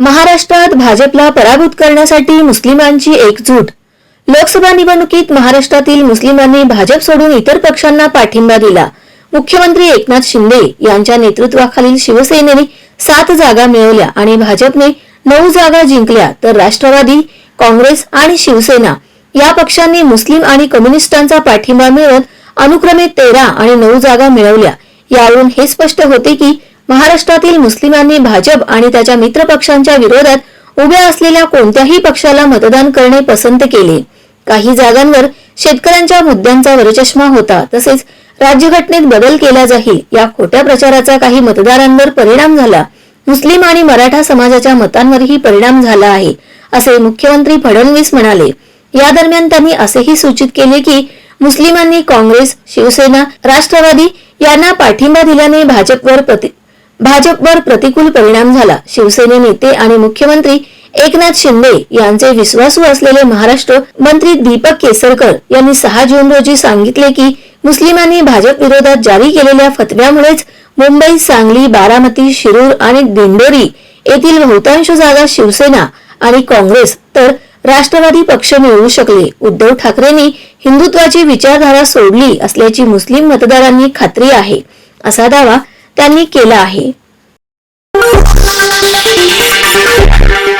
महाराष्ट्रात भाजपला पराभूत करण्यासाठी मुस्लिमांची एकजूट. लोकसभा निवडणुकीत महाराष्ट्रातील मुस्लिमांनी भाजप सोडून इतर पक्षांना पाठिंबा दिला. मुख्यमंत्री एकनाथ शिंदे यांच्या नेतृत्वाखालील शिवसेनेने सात जागा मिळवल्या आणि भाजपने नऊ जागा जिंकल्या तर राष्ट्रवादी काँग्रेस आणि शिवसेना या पक्षांनी मुस्लिम आणि कम्युनिस्टांचा पाठिंबा मिळवत अनुक्रमे तेरा आणि नऊ जागा मिळवल्या. यावरून हे स्पष्ट होते की महाराष्ट्रातील मुस्लिमांनी भाजप आणि त्याच्या मित्रपक्षांच्या विरोधात उभ्या असलेल्या कोणत्याही पक्षाला मतदान करणे पसंत केले. काही जागांवर शेतकऱ्यांच्या मुद्द्यांचा वरचष्मा होता. तसेच राज्यघटनेत बदल केला जाईल या खोट्या प्रचाराचा काही मतदारांवर परिणाम झाला. मुस्लिम आणि मराठा समाजाच्या मतांवरही परिणाम झाला आहे असे मुख्यमंत्री फडणवीस म्हणाले. या दरम्यान त्यांनी असेही सूचित केले की मुस्लिमांनी काँग्रेस शिवसेना राष्ट्रवादी यांना पाठिंबा दिल्याने भाजपवर प्रति भाजपवर प्रतिकूल परिणाम झाला. शिवसेने नेते आणि मुख्यमंत्री एकनाथ शिंदे यांचे विश्वासू असलेले महाराष्ट्र मंत्री दीपक केसरकर यांनी सहा जून रोजी सांगितले की मुस्लिमांनी भाजप विरोधात जारी केलेल्या फतव्यामुळेच मुंबई सांगली बारामती शिरूर आणि दिंडोरी येथील बहुतांश जागा शिवसेना आणि काँग्रेस तर राष्ट्रवादी पक्ष मिळवू शकले. उद्धव ठाकरेंनी हिंदुत्वाची विचारधारा सोडली असल्याची मुस्लिम मतदारांनी खात्री आहे. असा दावा त्यांनी केलं आहे.